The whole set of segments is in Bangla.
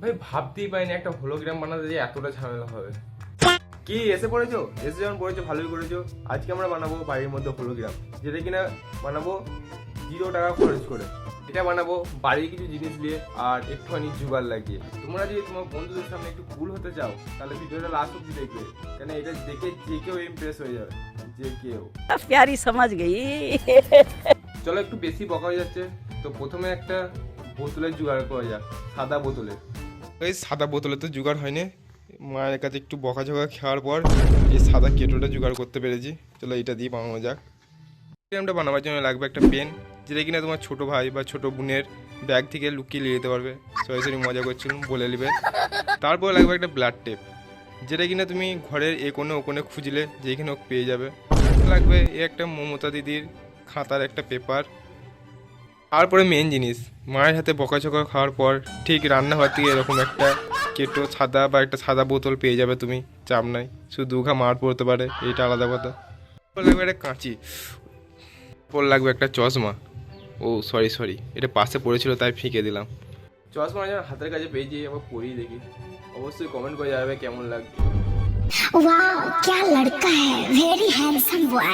ভাই ভাবতেই পারিনি একটা হোলোগ্রাম বানাতে যে এতটা ঝামেলা হবে। কি এসে পড়েছো? এসে যখন পড়েছো ভালোই করেছ। আজকে আমরা বানাবো বাড়ির মধ্যে হোলোগ্রাম যেটা কিনা বানাবো জিরো টাকা খরচ করে। এটা বানাবো বাড়ির কিছু জিনিস দিয়ে আর একটুখানি জুগার লাগিয়ে। তোমরা যদি তোমার বন্ধুদের সামনে একটু কুল হতে চাও তাহলে ভিডিওটা লাস্ট অব্দি দেখবে। কেন এটা দেখে যে কেউ ইমপ্রেস হয়ে যাবে যে কেউ। প্যারি সমাজ গেই চলো একটু বেশি বকা হয়ে যাচ্ছে। তো প্রথমে একটা বোতলের জোগাড় করা যাক সাদা বোতলে এই সাদা বোতলে তো জোগাড় হয়নি। মায়ের কাছে একটু বকাঝকা খাওয়ার পর এই সাদা কেটোটা জোগাড় করতে পেরেছি। চলো এটা দিয়ে বানানো যাক। আমরা বানাবার জন্য লাগবে একটা পেন, যেটা কিনা তোমার ছোট ভাই বা ছোট বোনের ব্যাগ থেকে লুকিয়ে নিয়ে যেতে পারবে। সরাসরি মজা করছিলাম বলে নেবে। তারপর লাগবে একটা ব্লাড টেপ, যেটা কিনা তুমি ঘরের এ কোণে ও কোণে খুঁজলে যেখানে হোক পেয়ে যাবে। লাগবে এ একটা মমতা দিদির খাতার একটা পেপার তারপরে মেন জিনিস মায়ের হাতে বকাচকা খাওয়ার পর ঠিক রান্নাঘর থেকে এরকম একটা কেটো সাদা বা একটা সাদা বোতল পেয়ে যাবে তুমি চাপ নাই শুধু দুঘা মার পড়তে পারে এইটা আলাদা কথা তারপর লাগবে একটা কাঁচি পর লাগবে একটা চশমা ও সরি সরি এটা পাশে পড়েছিল তাই ফিকে দিলাম চশমা যেন হাতের কাছে পেয়েছি আবার পরিয়ে দেখি অবশ্যই কমেন্ট করে জানাবে কেমন লাগবে वाह क्या लड़का है वेरी हैंडसम बॉय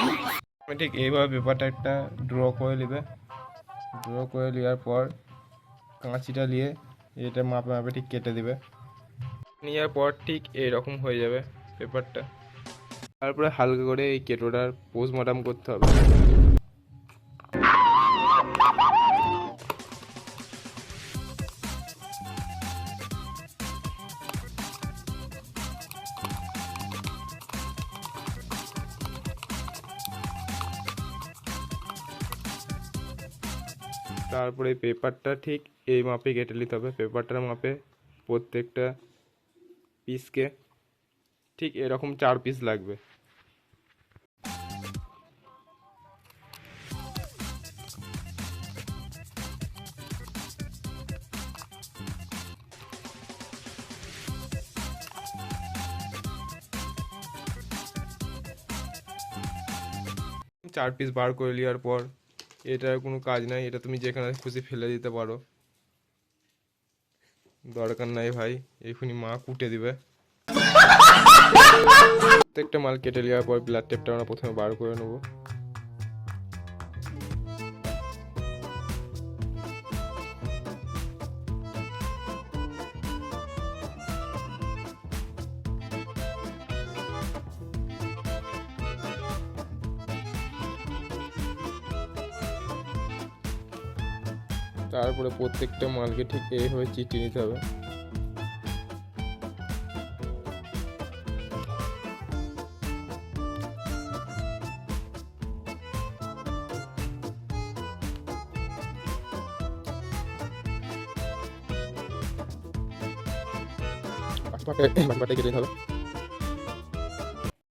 আমি ঠিক এইভাবে পেপারটা একটা ড্র করে নেবে ড্র করে নেওয়ার পর কাঁচিটা নিয়ে এটা মাপে মাপে ঠিক কেটে দেবে। নেওয়ার পর ঠিক এরকম হয়ে যাবে পেপারটা। তারপরে হালকা করে এই কেটোটার পোস্টমর্টম করতে হবে। তারপরে পেপারটা ঠিক এই মাপে কেটে নিতে হবে। পেপারটার মাপে প্রত্যেকটা পিসকে ঠিক এরকম চার পিস লাগবে। চার পিস বার করে নেওয়ার পর এটার কোনো কাজ নাই, এটা তুমি যেখানে খুশি ফেলে দিতে পারো। দরকার নাই ভাই এইখুনি মা কুটে দিবে। প্রত্যেকটা মাল কেটে নেওয়ার পর ব্লাড টেপটা আমরা প্রথমে বার করে নেব। তারপরে প্রত্যেকটা মালকে ঠিক এইভাবে চিটিয়ে নিতে হবে।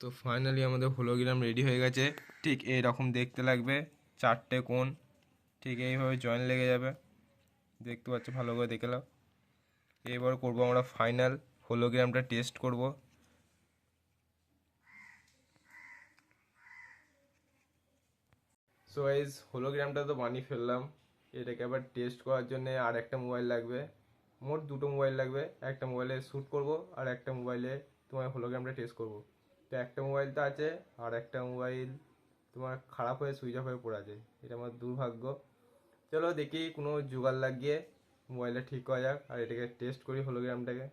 তো ফাইনালি আমাদের হোলোগ্রাম রেডি হয়ে গেছে। ঠিক এই রকম দেখতে লাগবে চারটে কোণ। ঠিক এইভাবে জয়েন লেগে যাবে। দেখতে পাচ্ছ, ভালো করে দেখে নাও। এবার করব আমরা ফাইনাল হোলোগ্রামটা টেস্ট করব। সো গাইজ হোলোগ্রামটা তো বানিয়ে ফেললাম। এটাকে আবার টেস্ট করার জন্য আর একটা মোবাইল লাগবে। মোট দুটো মোবাইল লাগবে। একটা মোবাইলে শ্যুট করব আর একটা মোবাইলে তোমার হোলোগ্রামটা টেস্ট করব। তো একটা মোবাইল তো আছে আর একটা মোবাইল তোমার খারাপ হয়ে সুইচ অফ হয়ে পড়ে আছে। এটা আমার দুর্ভাগ্য। চলো দেখি কোনো জোগাড় লাগিয়ে মোবাইলটা ঠিক করা যাক। আর এটাকে টেস্ট করি হোলোগ্রামটাকে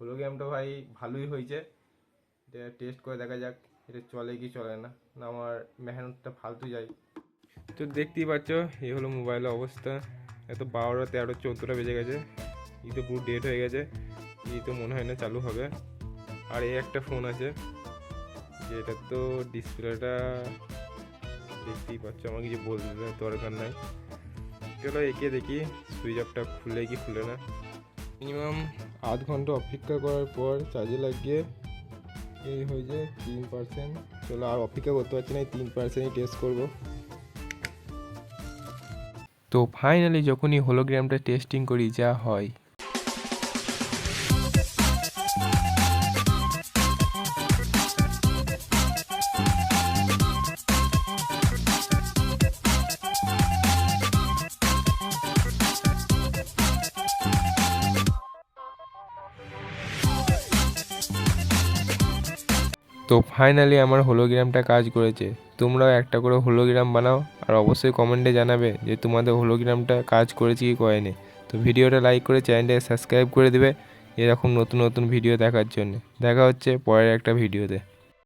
হোলোগ্রামটা ভাই ভালোই হয়েছে। এটা টেস্ট করে দেখা যাক, এটা চলে কি চলে না। না, আমার মেহনতটা ফালতু যায় তো দেখতেই পাচ্ছ এই হলো মোবাইলের অবস্থা। এত বারোটা তেরো চোদ্দোটা বেজে গেছে। এই তো পুরো ডেট হয়ে গেছে। এই তো মনে হয় না চালু হবে। আর এই একটা ফোন আছে যেটা তো ডিসপ্লেটা দেখতেই পাচ্ছ আমার কিছু বলতে দরকার নাই। চলো একে দেখি, সুইচ অফটা খুলে কি খুলে না। মিনিমাম আধ ঘণ্টা অপেক্ষা করার পর চার্জে লাগিয়ে এই হয়ে যায় তিন পার্সেন্ট চলো আর অপেক্ষা করতে পারছি না তিন পার্সেন্টই টেস্ট করব। তো ফাইনালি যখনই হোলোগ্রামটা টেস্টিং করি, যা হয় তো ফাইনালি আমার হোলোগ্রামটা কাজ করেছে। তোমরাও একটা করে হোলোগ্রাম বানাও আর অবশ্যই কমেন্টে জানাবে যে তোমাদের হোলোগ্রামটা কাজ করেছে কি করেনি। তো ভিডিওটা লাইক করে চ্যানেলটাকে সাবস্ক্রাইব করে দেবে। এরকম নতুন নতুন ভিডিও দেখার জন্য। দেখা হচ্ছে পরের একটা ভিডিওতে